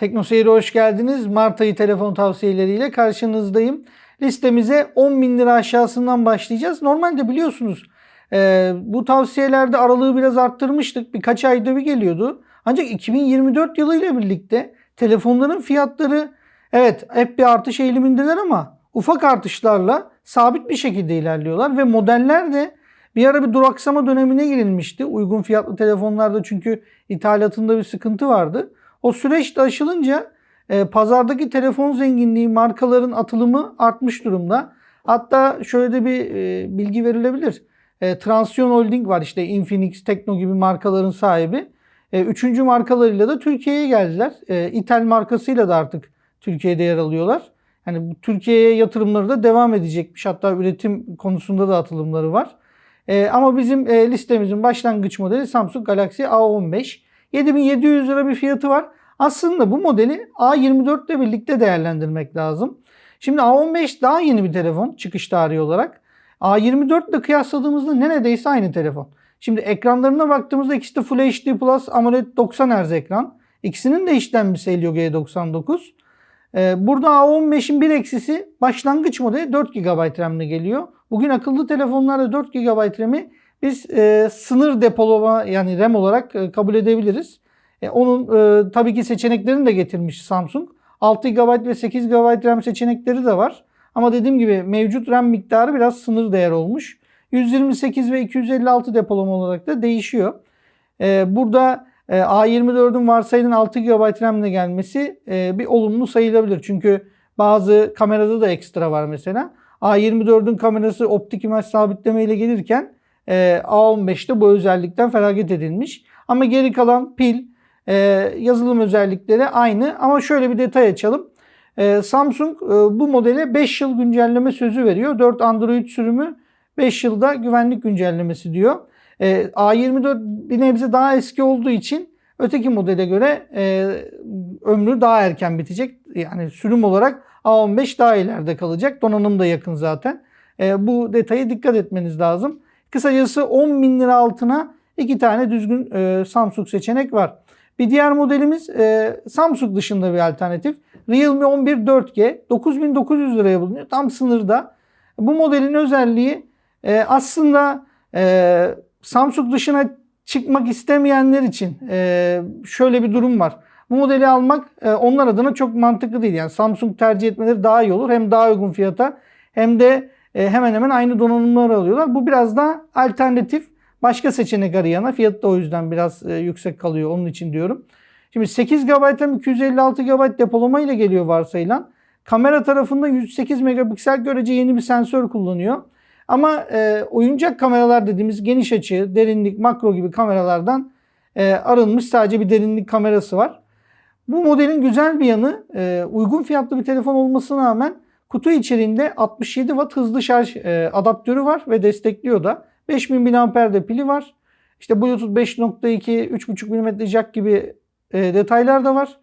Tekno Seyir'e hoş geldiniz. Mart ayı telefon tavsiyeleriyle karşınızdayım. Listemize 10 bin lira aşağısından başlayacağız. Normalde biliyorsunuz e, bu tavsiyelerde aralığı biraz arttırmıştık. Birkaç ayda bir geliyordu. Ancak 2024 yılı ile birlikte telefonların fiyatları evet hep bir artış eğilimindeler ama ufak artışlarla sabit bir şekilde ilerliyorlar ve modeller de bir ara bir duraksama dönemine girilmişti. Uygun fiyatlı telefonlarda çünkü ithalatında bir sıkıntı vardı. O süreç de aşılınca e, pazardaki telefon zenginliği markaların atılımı artmış durumda. Hatta şöyle de bir e, bilgi verilebilir. E, Transsion Holding var işte Infinix, Tekno gibi markaların sahibi. E, üçüncü markalarıyla da Türkiye'ye geldiler. E, İtel markasıyla da artık Türkiye'de yer alıyorlar. Yani bu Türkiye'ye yatırımları da devam edecekmiş. Hatta üretim konusunda da atılımları var. E, ama bizim e, listemizin başlangıç modeli Samsung Galaxy A15. 7700 lira bir fiyatı var. Aslında bu modeli A24 ile birlikte değerlendirmek lazım. Şimdi A15 daha yeni bir telefon çıkış tarihi olarak. A24 ile kıyasladığımızda neredeyse aynı telefon. Şimdi ekranlarına baktığımızda ikisi de Full HD Plus AMOLED 90 Hz ekran. İkisinin de işlemcisi Helio G99. Ee, burada A15'in bir eksisi başlangıç modeli 4 GB RAM ile geliyor. Bugün akıllı telefonlarda 4 GB RAM'i biz e, sınır depolama yani RAM olarak e, kabul edebiliriz. E, onun e, tabii ki seçeneklerini de getirmiş Samsung. 6 GB ve 8 GB RAM seçenekleri de var. Ama dediğim gibi mevcut RAM miktarı biraz sınır değer olmuş. 128 ve 256 depolama olarak da değişiyor. E, burada e, A24'ün varsayılan 6 GB RAM ile gelmesi e, bir olumlu sayılabilir. Çünkü bazı kamerada da ekstra var mesela. A24'ün kamerası optik imaj sabitleme ile gelirken e, A15'te bu özellikten feragat edilmiş. Ama geri kalan pil, e, yazılım özellikleri aynı. Ama şöyle bir detay açalım. E, Samsung e, bu modele 5 yıl güncelleme sözü veriyor. 4 Android sürümü 5 yılda güvenlik güncellemesi diyor. E, A24 bir nebze daha eski olduğu için öteki modele göre e, ömrü daha erken bitecek. Yani sürüm olarak A15 daha ileride kalacak. Donanım da yakın zaten. Bu detayı dikkat etmeniz lazım. Kısacası 10 bin lira altına iki tane düzgün e, Samsung seçenek var. Bir diğer modelimiz e, Samsung dışında bir alternatif. Realme 11 4G 9900 liraya bulunuyor. Tam sınırda. Bu modelin özelliği e, aslında e, Samsung dışına çıkmak istemeyenler için e, şöyle bir durum var. Bu modeli almak e, onlar adına çok mantıklı değil. Yani Samsung tercih etmeleri daha iyi olur. Hem daha uygun fiyata hem de hemen hemen aynı donanımları alıyorlar. Bu biraz daha alternatif. Başka seçenek arayana fiyatı da o yüzden biraz e, yüksek kalıyor. Onun için diyorum. Şimdi 8 GB RAM 256 GB depolama ile geliyor varsayılan. Kamera tarafında 108 megapiksel görece yeni bir sensör kullanıyor. Ama e, oyuncak kameralar dediğimiz geniş açı, derinlik, makro gibi kameralardan e, arınmış sadece bir derinlik kamerası var. Bu modelin güzel bir yanı e, uygun fiyatlı bir telefon olmasına rağmen kutu içerisinde 67 Watt hızlı şarj e, adaptörü var ve destekliyor da. 5000 mAh'de pili var. İşte Bluetooth 5.2, 3.5 mm jack gibi e, detaylar da var.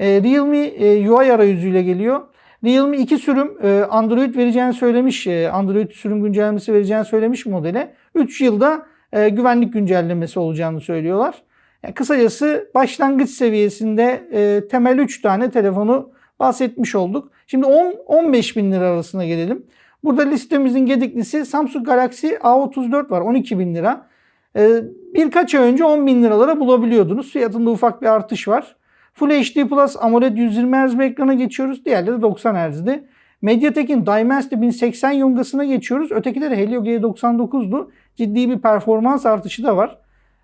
E, Realme e, UI arayüzüyle geliyor. Realme 2 sürüm e, Android vereceğini söylemiş. E, Android sürüm güncellemesi vereceğini söylemiş modele. 3 yılda e, güvenlik güncellemesi olacağını söylüyorlar. Yani kısacası başlangıç seviyesinde e, temel 3 tane telefonu bahsetmiş olduk. Şimdi 10-15 bin lira arasına gelelim. Burada listemizin gediklisi Samsung Galaxy A34 var 12 bin lira. E, birkaç ay önce 10 bin liralara bulabiliyordunuz. Fiyatında ufak bir artış var. Full HD Plus AMOLED 120 Hz bir ekrana geçiyoruz. Diğerleri 90 Hz'di. Mediatek'in Dimensity 1080 yongasına geçiyoruz. Ötekileri Helio G99'du. Ciddi bir performans artışı da var.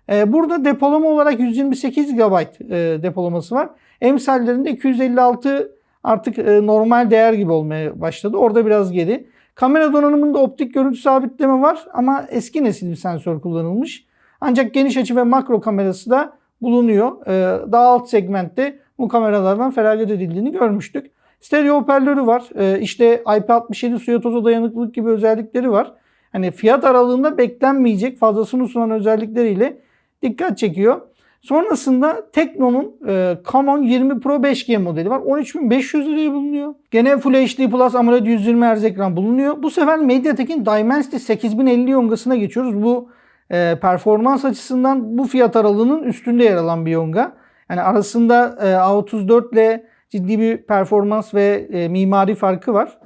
Ee, burada depolama olarak 128 GB e, depolaması var. Emsallerinde 256 artık e, normal değer gibi olmaya başladı. Orada biraz geri. Kamera donanımında optik görüntü sabitleme var ama eski nesil bir sensör kullanılmış. Ancak geniş açı ve makro kamerası da bulunuyor. Ee, daha alt segmentte bu kameralardan feragat edildiğini görmüştük. Stereo hoparlörü var. Ee, işte IP67 suya toza dayanıklılık gibi özellikleri var. Hani fiyat aralığında beklenmeyecek fazlasını sunan özellikleriyle dikkat çekiyor. Sonrasında Tekno'nun e, Camon 20 Pro 5G modeli var. 13.500 liraya bulunuyor. Gene Full HD Plus AMOLED 120 Hz ekran bulunuyor. Bu sefer Mediatek'in Dimensity 8050 yongasına geçiyoruz. Bu e, performans açısından bu fiyat aralığının üstünde yer alan bir yonga. Yani arasında e, A34 ile ciddi bir performans ve e, mimari farkı var.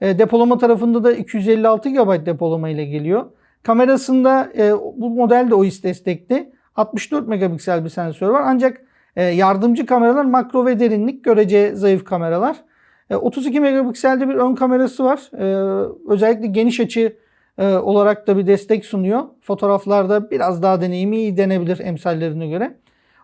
E, depolama tarafında da 256 GB depolama ile geliyor. Kamerasında e, bu model de OIS destekli. 64 megapiksel bir sensör var. Ancak e, yardımcı kameralar makro ve derinlik görece zayıf kameralar. E, 32 megapikselde bir ön kamerası var. E, özellikle geniş açı e, olarak da bir destek sunuyor. Fotoğraflarda biraz daha deneyimi iyi denebilir emsallerine göre.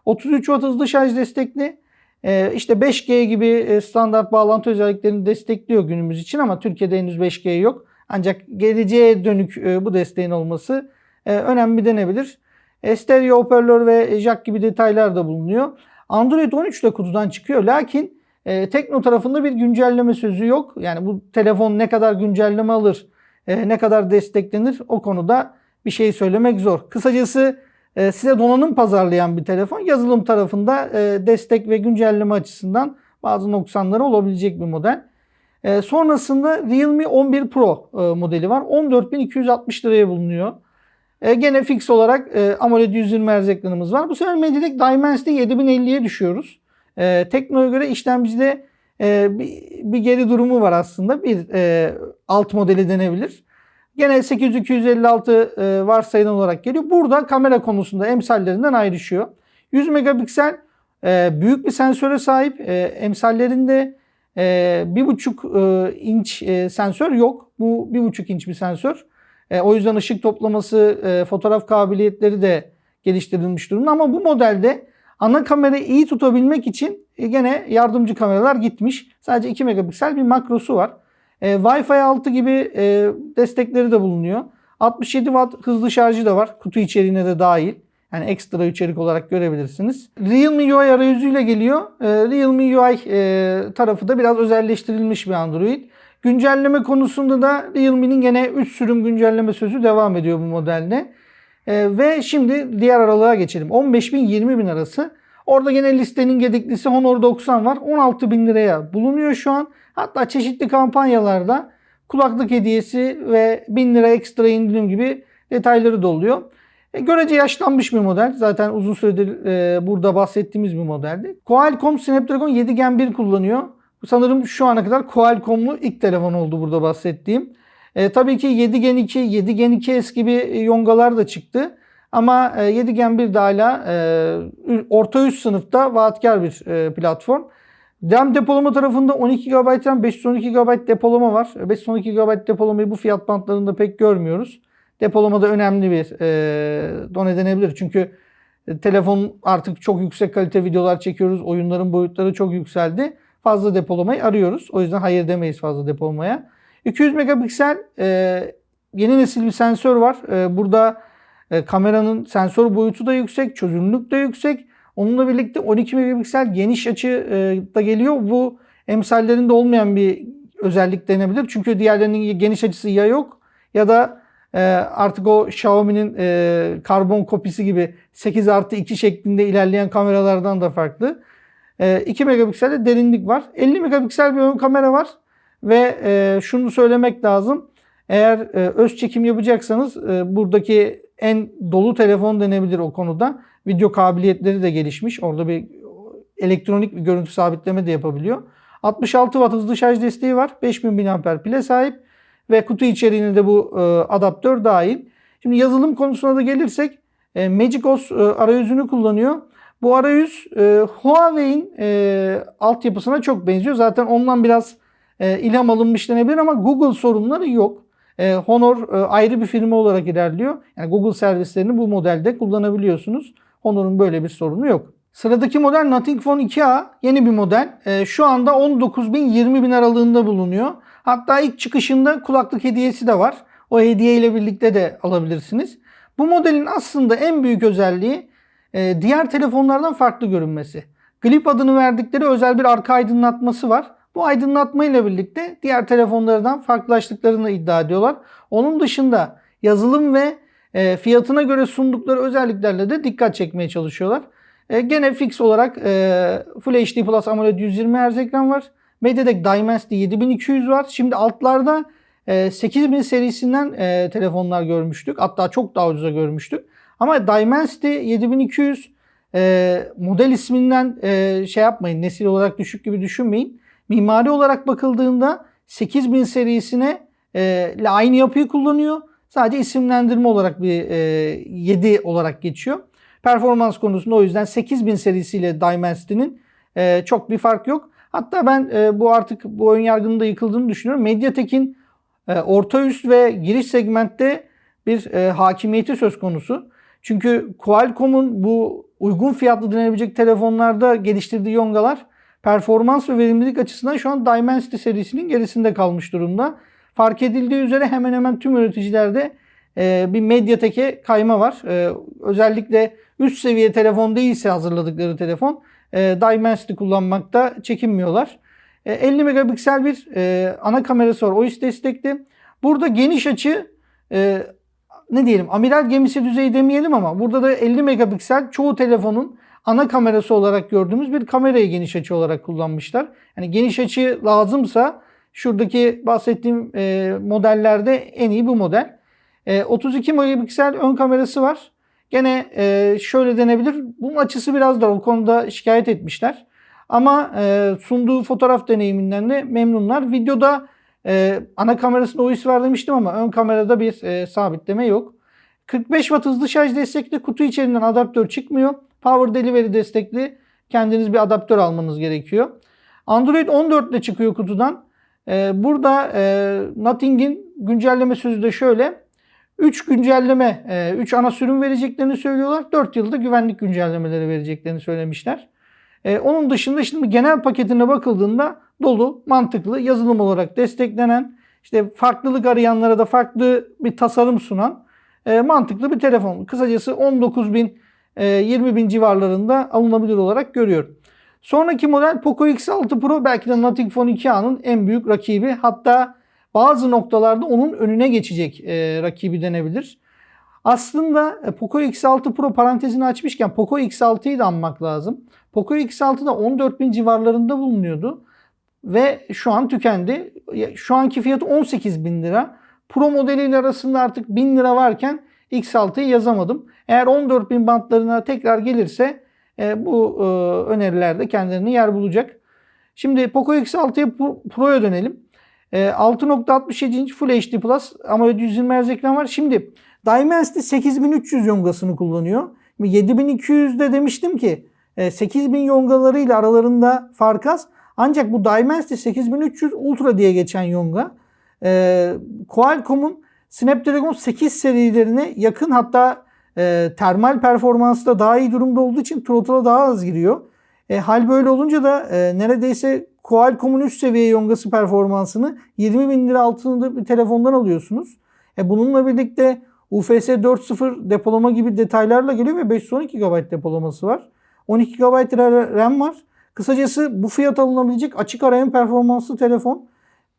33 Watt hızlı şarj destekli. E, işte 5G gibi e, standart bağlantı özelliklerini destekliyor günümüz için ama Türkiye'de henüz 5G yok. Ancak geleceğe dönük e, bu desteğin olması e, önemli denebilir. Stereo hoparlör ve jack gibi detaylar da bulunuyor. Android 13 de kutudan çıkıyor. Lakin e, Tekno tarafında bir güncelleme sözü yok. Yani bu telefon ne kadar güncelleme alır, e, ne kadar desteklenir o konuda bir şey söylemek zor. Kısacası e, size donanım pazarlayan bir telefon. Yazılım tarafında e, destek ve güncelleme açısından bazı noksanları olabilecek bir model. E, sonrasında Realme 11 Pro e, modeli var. 14.260 liraya bulunuyor. E, gene fix olarak e, AMOLED 120 Hz ekranımız var. Bu sefer Mediatek Dimensity 7050'ye düşüyoruz. E, Tekno'ya göre işlemcide e, bir, bir geri durumu var aslında. Bir e, alt modeli denebilir. Gene 8256 e, varsayılan olarak geliyor. Burada kamera konusunda emsallerinden ayrışıyor. 100 megapiksel e, büyük bir sensöre sahip. E, emsallerinde e, 1,5 e, inç e, sensör yok. Bu 1,5 inç bir sensör. E, o yüzden ışık toplaması, e, fotoğraf kabiliyetleri de geliştirilmiş durumda. Ama bu modelde ana kamerayı iyi tutabilmek için e, gene yardımcı kameralar gitmiş. Sadece 2 megapiksel bir makrosu var. E, Wi-Fi 6 gibi e, destekleri de bulunuyor. 67 watt hızlı şarjı da var. Kutu içeriğine de dahil. Yani ekstra içerik olarak görebilirsiniz. Realme UI arayüzüyle geliyor. E, Realme UI e, tarafı da biraz özelleştirilmiş bir Android. Güncelleme konusunda da Realme'nin gene 3 sürüm güncelleme sözü devam ediyor bu modelde. E, ve şimdi diğer aralığa geçelim. 15.000-20.000 bin arası. Orada gene listenin gediklisi Honor 90 var. 16 bin liraya bulunuyor şu an. Hatta çeşitli kampanyalarda kulaklık hediyesi ve 1000 lira ekstra indirim gibi detayları da oluyor. E, görece yaşlanmış bir model. Zaten uzun süredir e, burada bahsettiğimiz bir modeldi. Qualcomm Snapdragon 7 Gen 1 kullanıyor. Sanırım şu ana kadar Qualcomm'lu ilk telefon oldu burada bahsettiğim. E, tabii ki 7 Gen 2, 7 Gen 2S gibi yongalar da çıktı. Ama e, 7 Gen 1 de hala e, orta üst sınıfta vaatkar bir e, platform. RAM depolama tarafında 12 GB RAM, 512 GB depolama var. 512 GB depolamayı bu fiyat bantlarında pek görmüyoruz. Depolamada önemli bir e, don edenebilir. Çünkü e, telefon artık çok yüksek kalite videolar çekiyoruz. Oyunların boyutları çok yükseldi. Fazla depolamayı arıyoruz. O yüzden hayır demeyiz fazla depolamaya. 200 megapiksel e, yeni nesil bir sensör var. E, burada e, kameranın sensör boyutu da yüksek, çözünürlük de yüksek. Onunla birlikte 12 megapiksel geniş açı e, da geliyor. Bu emsallerinde olmayan bir özellik denebilir. Çünkü diğerlerinin geniş açısı ya yok ya da e, artık o Xiaomi'nin e, karbon kopisi gibi 8 artı 2 şeklinde ilerleyen kameralardan da farklı. 2 megapikselde derinlik var. 50 megapiksel bir ön kamera var. Ve şunu söylemek lazım. Eğer öz çekim yapacaksanız buradaki en dolu telefon denebilir o konuda. Video kabiliyetleri de gelişmiş. Orada bir elektronik bir görüntü sabitleme de yapabiliyor. 66 watt hızlı şarj desteği var. 5000 mAh pile sahip ve kutu içeriğine de bu adaptör dahil. Şimdi yazılım konusuna da gelirsek MagicOS arayüzünü kullanıyor. Bu arayüz Huawei'in altyapısına çok benziyor. Zaten ondan biraz ilham alınmış denebilir ama Google sorunları yok. E, Honor e, ayrı bir firma olarak ilerliyor. Yani Google servislerini bu modelde kullanabiliyorsunuz. Honor'un böyle bir sorunu yok. Sıradaki model Nothing Phone 2A yeni bir model. E, şu anda 19 bin 20 bin aralığında bulunuyor. Hatta ilk çıkışında kulaklık hediyesi de var. O hediye ile birlikte de alabilirsiniz. Bu modelin aslında en büyük özelliği e, diğer telefonlardan farklı görünmesi. Glip adını verdikleri özel bir arka aydınlatması var. Bu aydınlatma ile birlikte diğer telefonlardan farklılaştıklarını iddia ediyorlar. Onun dışında yazılım ve e, fiyatına göre sundukları özelliklerle de dikkat çekmeye çalışıyorlar. E, gene fix olarak e, Full HD Plus AMOLED 120 Hz ekran var. MediaTek Dimensity 7200 var. Şimdi altlarda e, 8000 serisinden e, telefonlar görmüştük. Hatta çok daha ucuza görmüştük. Ama Dimensity 7200 e, model isminden e, şey yapmayın. Nesil olarak düşük gibi düşünmeyin. Mimari olarak bakıldığında 8000 serisine e, aynı yapıyı kullanıyor. Sadece isimlendirme olarak bir e, 7 olarak geçiyor. Performans konusunda o yüzden 8000 serisiyle Dynasty'nin e, çok bir fark yok. Hatta ben e, bu artık bu ön yargının da yıkıldığını düşünüyorum. Mediatek'in e, orta üst ve giriş segmentte bir e, hakimiyeti söz konusu. Çünkü Qualcomm'un bu uygun fiyatlı denenebilecek telefonlarda geliştirdiği yongalar performans ve verimlilik açısından şu an Dimensity serisinin gerisinde kalmış durumda. Fark edildiği üzere hemen hemen tüm üreticilerde e, bir Mediatek'e kayma var. E, özellikle üst seviye telefon değilse hazırladıkları telefon e, Dimensity kullanmakta çekinmiyorlar. E, 50 megapiksel bir e, ana kamerası var. OIS destekli. Burada geniş açı e, ne diyelim amiral gemisi düzeyi demeyelim ama burada da 50 megapiksel çoğu telefonun ana kamerası olarak gördüğümüz bir kamerayı geniş açı olarak kullanmışlar. Yani geniş açı lazımsa şuradaki bahsettiğim e, modellerde en iyi bu model. E, 32 megapiksel ön kamerası var. Gene e, şöyle denebilir. Bunun açısı biraz dar. O konuda şikayet etmişler. Ama e, sunduğu fotoğraf deneyiminden de memnunlar. Videoda e, ana kamerasında OIS var demiştim ama ön kamerada bir e, sabitleme yok. 45 Watt hızlı şarj destekli kutu içerisinden adaptör çıkmıyor. Power Delivery destekli kendiniz bir adaptör almanız gerekiyor. Android 14 ile çıkıyor kutudan. E, burada e, Nothing'in güncelleme sözü de şöyle. 3 güncelleme, 3 ana sürüm vereceklerini söylüyorlar. 4 yılda güvenlik güncellemeleri vereceklerini söylemişler. E, onun dışında şimdi genel paketine bakıldığında dolu, mantıklı, yazılım olarak desteklenen, işte farklılık arayanlara da farklı bir tasarım sunan e, mantıklı bir telefon. Kısacası 19 bin, e, 20 bin civarlarında alınabilir olarak görüyorum. Sonraki model Poco X6 Pro belki de Nothing Phone 2A'nın en büyük rakibi. Hatta bazı noktalarda onun önüne geçecek e, rakibi denebilir. Aslında e, Poco X6 Pro parantezini açmışken Poco X6'yı da anmak lazım. Poco X6 da 14.000 civarlarında bulunuyordu ve şu an tükendi. Şu anki fiyatı 18.000 lira. Pro modeliyle arasında artık 1000 lira varken X6'yı yazamadım. Eğer 14.000 bantlarına tekrar gelirse e, bu e, önerilerde kendilerini yer bulacak. Şimdi Poco X6'ya Pro'ya dönelim. E, 6.67 Full HD Plus AMOLED 120 Hz ekran var. Şimdi Dimensity 8300 yongasını kullanıyor. 7200'de demiştim ki 8000 yongalarıyla aralarında fark az. Ancak bu Dimensity 8300 Ultra diye geçen yonga e, Qualcomm'un Snapdragon 8 serilerine yakın hatta e, termal performansı da daha iyi durumda olduğu için throttle'a daha az giriyor. E, hal böyle olunca da e, neredeyse Qualcomm'un üst seviye yongası performansını 20 bin lira altında bir telefondan alıyorsunuz. E, bununla birlikte UFS 4.0 depolama gibi detaylarla geliyor ve 512 GB depolaması var. 12 GB RAM var. Kısacası bu fiyat alınabilecek açık ara performanslı telefon.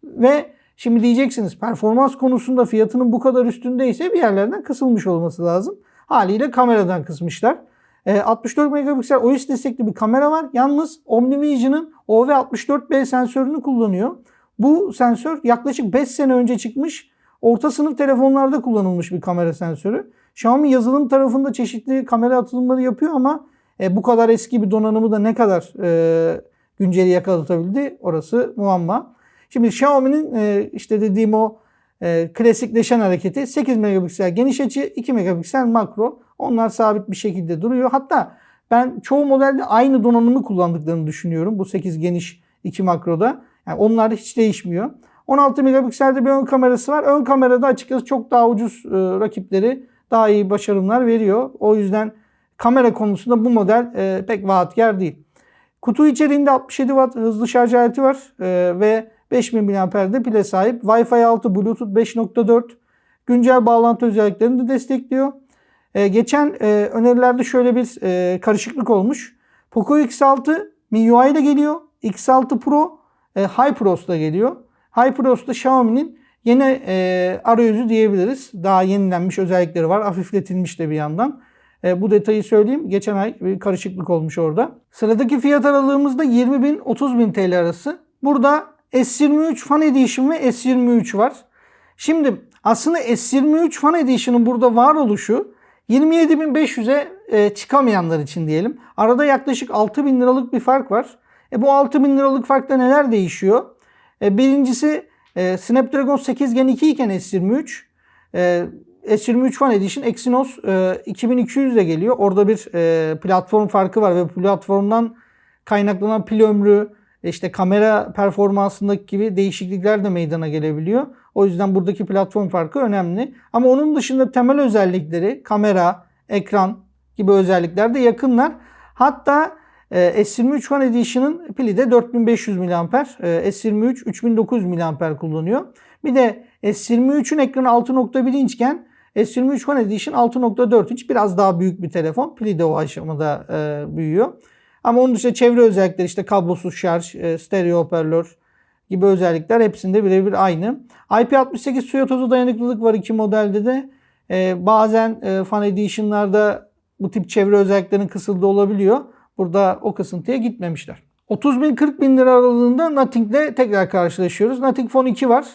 Ve şimdi diyeceksiniz performans konusunda fiyatının bu kadar üstündeyse bir yerlerden kısılmış olması lazım. Haliyle kameradan kısmışlar. E, 64 megapiksel OIS destekli bir kamera var. Yalnız OmniVision'ın OV64B sensörünü kullanıyor. Bu sensör yaklaşık 5 sene önce çıkmış. Orta sınıf telefonlarda kullanılmış bir kamera sensörü. Xiaomi yazılım tarafında çeşitli kamera atılımları yapıyor ama e, bu kadar eski bir donanımı da ne kadar e, günceli yakalatabildi orası muamma. Şimdi Xiaomi'nin e, işte dediğim o e, klasikleşen hareketi 8 megapiksel geniş açı 2 megapiksel makro. Onlar sabit bir şekilde duruyor. Hatta ben çoğu modelde aynı donanımı kullandıklarını düşünüyorum. Bu 8 geniş 2 makroda. Yani onlar hiç değişmiyor. 16 megapikselde bir ön kamerası var. Ön kamerada açıkçası çok daha ucuz e, rakipleri daha iyi başarımlar veriyor. O yüzden kamera konusunda bu model e, pek vaatkar değil. Kutu içeriğinde 67 Watt hızlı şarj aleti var e, ve 5000 mAh'de pile sahip. Wi-Fi 6, Bluetooth 5.4 güncel bağlantı özelliklerini de destekliyor. E, geçen e, önerilerde şöyle bir e, karışıklık olmuş. Poco X6 MIUI ile geliyor. X6 Pro e, HyperOS ile geliyor. HyperOS da Xiaomi'nin yeni e, arayüzü diyebiliriz. Daha yenilenmiş özellikleri var. Hafifletilmiş de bir yandan. E, bu detayı söyleyeyim. Geçen ay bir karışıklık olmuş orada. Sıradaki fiyat aralığımızda 20 bin 30 bin TL arası. Burada S23 Fan Edition ve S23 var. Şimdi aslında S23 Fan Edition'ın burada varoluşu 27.500'e e, çıkamayanlar için diyelim. Arada yaklaşık 6 bin liralık bir fark var. E, bu 6 bin liralık farkta neler değişiyor? E, birincisi e, Snapdragon 8 Gen 2 iken S23 e, S23 Fan Edition Exynos e, 2200 ile geliyor. Orada bir e, platform farkı var ve platformdan kaynaklanan pil ömrü, işte kamera performansındaki gibi değişiklikler de meydana gelebiliyor. O yüzden buradaki platform farkı önemli. Ama onun dışında temel özellikleri kamera, ekran gibi özellikler de yakınlar. Hatta S23 Fan Edition'ın pili de 4500 mAh, e, S23 3900 mAh kullanıyor. Bir de S23'ün ekranı 6.1 inçken S23 Fan Edition 6.4 inç biraz daha büyük bir telefon. Pili de o aşamada e, büyüyor. Ama onun dışında çevre özellikleri işte kablosuz şarj, e, stereo hoparlör gibi özellikler hepsinde birebir aynı. IP68 suya tozu dayanıklılık var iki modelde de. E, bazen e, Fan Edition'larda bu tip çevre özelliklerinin kısıldığı olabiliyor. Burada o kısıntıya gitmemişler. 30 bin 40 bin lira aralığında Nothing ile tekrar karşılaşıyoruz. Nothing Phone 2 var.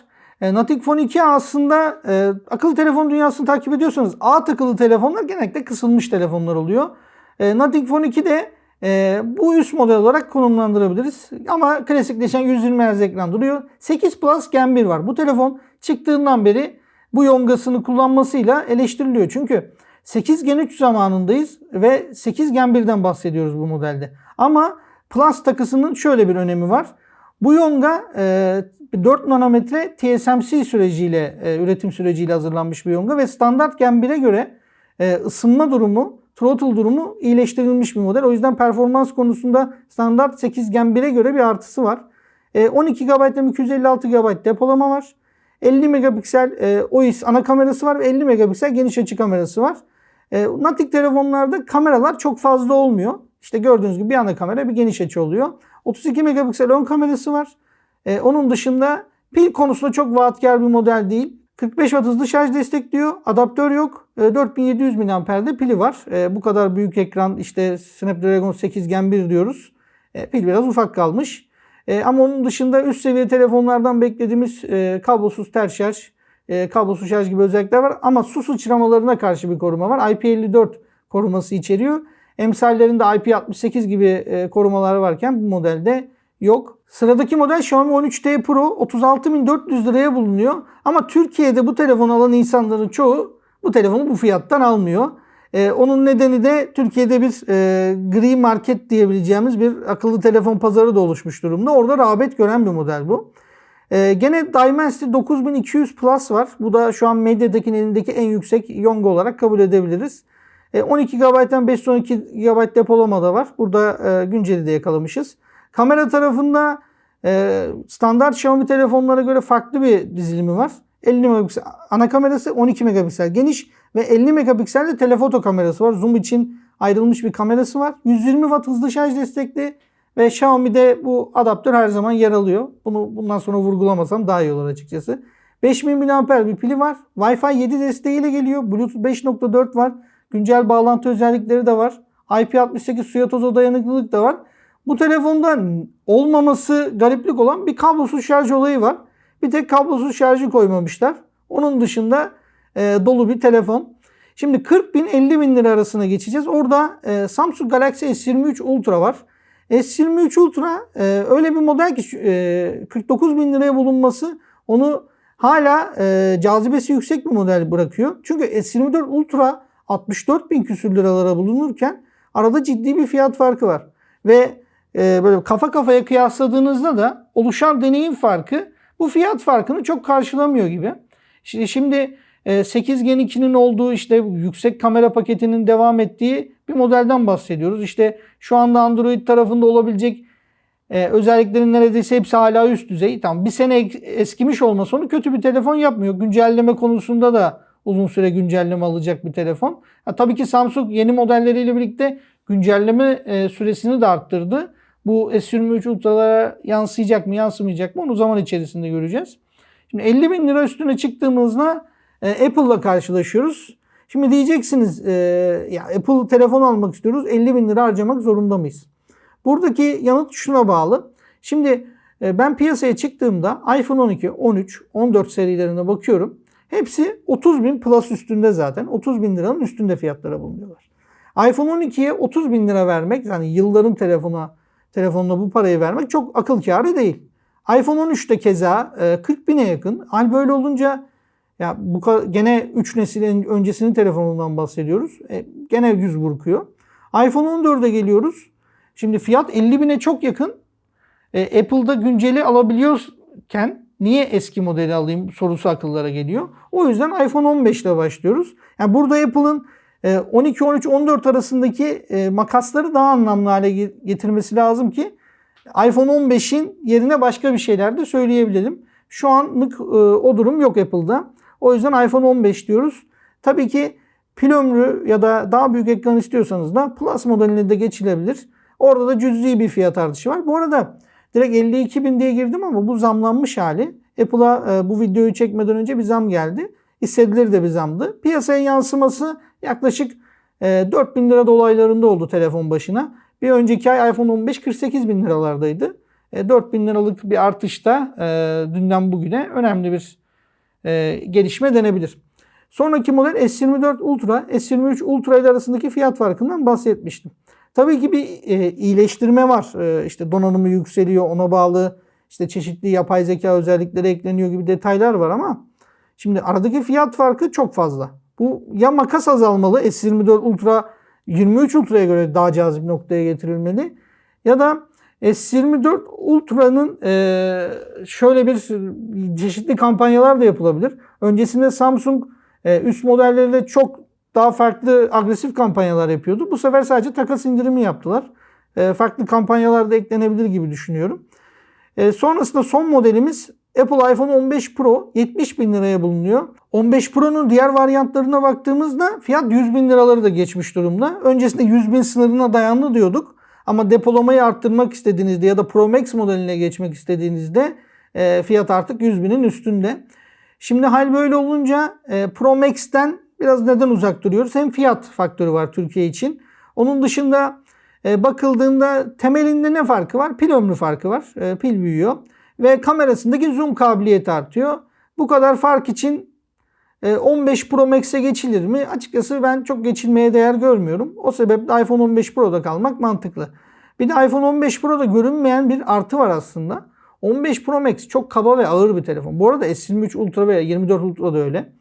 E, Nothing Phone 2 aslında e, akıllı telefon dünyasını takip ediyorsanız A takılı telefonlar genellikle kısılmış telefonlar oluyor. E, Nothing Phone 2 de e, bu üst model olarak konumlandırabiliriz. Ama klasikleşen 120 Hz ekran duruyor. 8 Plus Gen 1 var. Bu telefon çıktığından beri bu yongasını kullanmasıyla eleştiriliyor. Çünkü 8 Gen 3 zamanındayız ve 8 Gen 1'den bahsediyoruz bu modelde. Ama Plus takısının şöyle bir önemi var. Bu yonga e, 4 nanometre TSMC süreciyle, e, üretim süreciyle hazırlanmış bir yonga ve standart Gen 1'e göre e, ısınma durumu, throttle durumu iyileştirilmiş bir model. O yüzden performans konusunda standart 8 Gen 1'e göre bir artısı var. E, 12 GB RAM 256 GB depolama var. 50 megapiksel e, OIS ana kamerası var ve 50 megapiksel geniş açı kamerası var. E, Nothing telefonlarda kameralar çok fazla olmuyor. İşte gördüğünüz gibi bir ana kamera bir geniş açı oluyor. 32 megapiksel ön kamerası var. E, onun dışında pil konusunda çok vaatkar bir model değil. 45 watt hızlı şarj destekliyor. Adaptör yok. E, 4700 mAh'de pili var. E, bu kadar büyük ekran işte Snapdragon 8 Gen 1 diyoruz. E, pil biraz ufak kalmış. E, ama onun dışında üst seviye telefonlardan beklediğimiz e, kablosuz ters şarj, e, kablosuz şarj gibi özellikler var. Ama su sıçramalarına karşı bir koruma var. IP54 koruması içeriyor. Emsallerinde IP68 gibi e, korumalar varken bu modelde yok. Sıradaki model Xiaomi 13T Pro 36.400 liraya bulunuyor. Ama Türkiye'de bu telefonu alan insanların çoğu bu telefonu bu fiyattan almıyor. Ee, onun nedeni de Türkiye'de bir e, gri market diyebileceğimiz bir akıllı telefon pazarı da oluşmuş durumda. Orada rağbet gören bir model bu. Ee, gene Dimensity 9200 Plus var. Bu da şu an Mediatek'in elindeki en yüksek Yonga olarak kabul edebiliriz. E, 12 GB'den 512 GB depolama da var. Burada e, günceli de yakalamışız. Kamera tarafında e, standart Xiaomi telefonlara göre farklı bir dizilimi var. 50 megapiksel ana kamerası 12 megapiksel geniş ve 50 megapiksel de telefoto kamerası var. Zoom için ayrılmış bir kamerası var. 120 watt hızlı şarj destekli ve Xiaomi'de bu adaptör her zaman yer alıyor. Bunu bundan sonra vurgulamasam daha iyi olur açıkçası. 5000 mAh bir pili var. Wi-Fi 7 desteğiyle geliyor. Bluetooth 5.4 var. Güncel bağlantı özellikleri de var. IP68 suya toza dayanıklılık da var. Bu telefonda olmaması gariplik olan bir kablosuz şarj olayı var. Bir tek kablosuz şarjı koymamışlar. Onun dışında e, dolu bir telefon. Şimdi 40 bin 50 bin lira arasına geçeceğiz. Orada e, Samsung Galaxy S23 Ultra var. S23 Ultra e, öyle bir model ki e, 49 bin liraya bulunması onu hala e, cazibesi yüksek bir model bırakıyor. Çünkü S24 Ultra 64 bin küsür liralara bulunurken arada ciddi bir fiyat farkı var. Ve e, böyle kafa kafaya kıyasladığınızda da oluşan deneyim farkı bu fiyat farkını çok karşılamıyor gibi. Şimdi, şimdi 8 Gen 2'nin olduğu işte yüksek kamera paketinin devam ettiği bir modelden bahsediyoruz. İşte şu anda Android tarafında olabilecek e, özelliklerin neredeyse hepsi hala üst düzey. Tamam bir sene eskimiş olması onu kötü bir telefon yapmıyor. Güncelleme konusunda da uzun süre güncelleme alacak bir telefon. Ha, tabii ki Samsung yeni modelleriyle birlikte güncelleme e, süresini de arttırdı. Bu S23 Ultra'lara yansıyacak mı yansımayacak mı onu zaman içerisinde göreceğiz. Şimdi 50 bin lira üstüne çıktığımızda e, Apple'la karşılaşıyoruz. Şimdi diyeceksiniz e, ya Apple telefon almak istiyoruz 50 bin lira harcamak zorunda mıyız? Buradaki yanıt şuna bağlı. Şimdi e, ben piyasaya çıktığımda iPhone 12, 13, 14 serilerine bakıyorum. Hepsi 30 bin plus üstünde zaten. 30 bin liranın üstünde fiyatlara bulunuyorlar. iPhone 12'ye 30 bin lira vermek yani yılların telefona telefonuna bu parayı vermek çok akıl kârı değil. iPhone 13 de keza e, 40 bine yakın. Hal böyle olunca ya bu gene 3 nesilin öncesinin telefonundan bahsediyoruz. E, gene yüz burkuyor. iPhone 14'e geliyoruz. Şimdi fiyat 50 bine çok yakın. E, Apple'da günceli alabiliyorken niye eski modeli alayım sorusu akıllara geliyor. O yüzden iPhone 15 ile başlıyoruz. Yani burada Apple'ın e, 12, 13, 14 arasındaki e, makasları daha anlamlı hale ge- getirmesi lazım ki iPhone 15'in yerine başka bir şeyler de söyleyebilirim. Şu anlık e, o durum yok Apple'da. O yüzden iPhone 15 diyoruz. Tabii ki pil ömrü ya da daha büyük ekran istiyorsanız da Plus modeline de geçilebilir. Orada da cüzi bir fiyat artışı var. Bu arada direkt 52 bin diye girdim ama bu zamlanmış hali. Apple'a e, bu videoyu çekmeden önce bir zam geldi. İstedileri de bir zamdı. Piyasaya yansıması yaklaşık e, 4 bin lira dolaylarında oldu telefon başına. Bir önceki ay iPhone 15 48 bin liralardaydı. E, 4 bin liralık bir artışta e, dünden bugüne önemli bir e, gelişme denebilir. Sonraki model S24 Ultra, S23 Ultra ile arasındaki fiyat farkından bahsetmiştim. Tabii ki bir e, iyileştirme var. E, işte donanımı yükseliyor, ona bağlı işte çeşitli yapay zeka özellikleri ekleniyor gibi detaylar var ama şimdi aradaki fiyat farkı çok fazla. Bu ya makas azalmalı, S24 Ultra 23 Ultra'ya göre daha cazip noktaya getirilmeli ya da S24 Ultra'nın e, şöyle bir çeşitli kampanyalar da yapılabilir. Öncesinde Samsung e, üst modelleriyle çok daha farklı agresif kampanyalar yapıyordu. Bu sefer sadece takas indirimi yaptılar. E, farklı kampanyalar da eklenebilir gibi düşünüyorum. Sonrasında son modelimiz Apple iPhone 15 Pro 70 bin liraya bulunuyor. 15 Pro'nun diğer varyantlarına baktığımızda fiyat 100 bin liraları da geçmiş durumda. Öncesinde 100 bin sınırına dayandı diyorduk. Ama depolamayı arttırmak istediğinizde ya da Pro Max modeline geçmek istediğinizde e, fiyat artık 100 binin üstünde. Şimdi hal böyle olunca e, Pro Max'ten biraz neden uzak duruyoruz? Hem fiyat faktörü var Türkiye için. Onun dışında e, bakıldığında temelinde ne farkı var? Pil ömrü farkı var. E, pil büyüyor. Ve kamerasındaki zoom kabiliyeti artıyor. Bu kadar fark için e, 15 Pro Max'e geçilir mi? Açıkçası ben çok geçilmeye değer görmüyorum. O sebeple iPhone 15 Pro'da kalmak mantıklı. Bir de iPhone 15 Pro'da görünmeyen bir artı var aslında. 15 Pro Max çok kaba ve ağır bir telefon. Bu arada S23 Ultra ve 24 Ultra da öyle.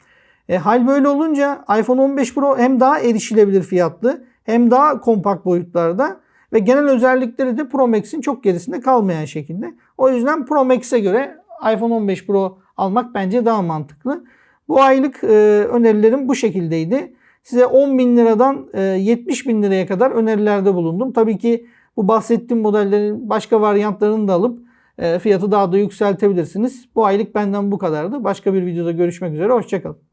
E, hal böyle olunca iPhone 15 Pro hem daha erişilebilir fiyatlı hem daha kompakt boyutlarda ve genel özellikleri de Pro Max'in çok gerisinde kalmayan şekilde. O yüzden Pro Max'e göre iPhone 15 Pro almak bence daha mantıklı. Bu aylık e, önerilerim bu şekildeydi. Size 10 bin liradan e, 70 bin liraya kadar önerilerde bulundum. Tabii ki bu bahsettiğim modellerin başka varyantlarını da alıp e, fiyatı daha da yükseltebilirsiniz. Bu aylık benden bu kadardı. Başka bir videoda görüşmek üzere. Hoşçakalın.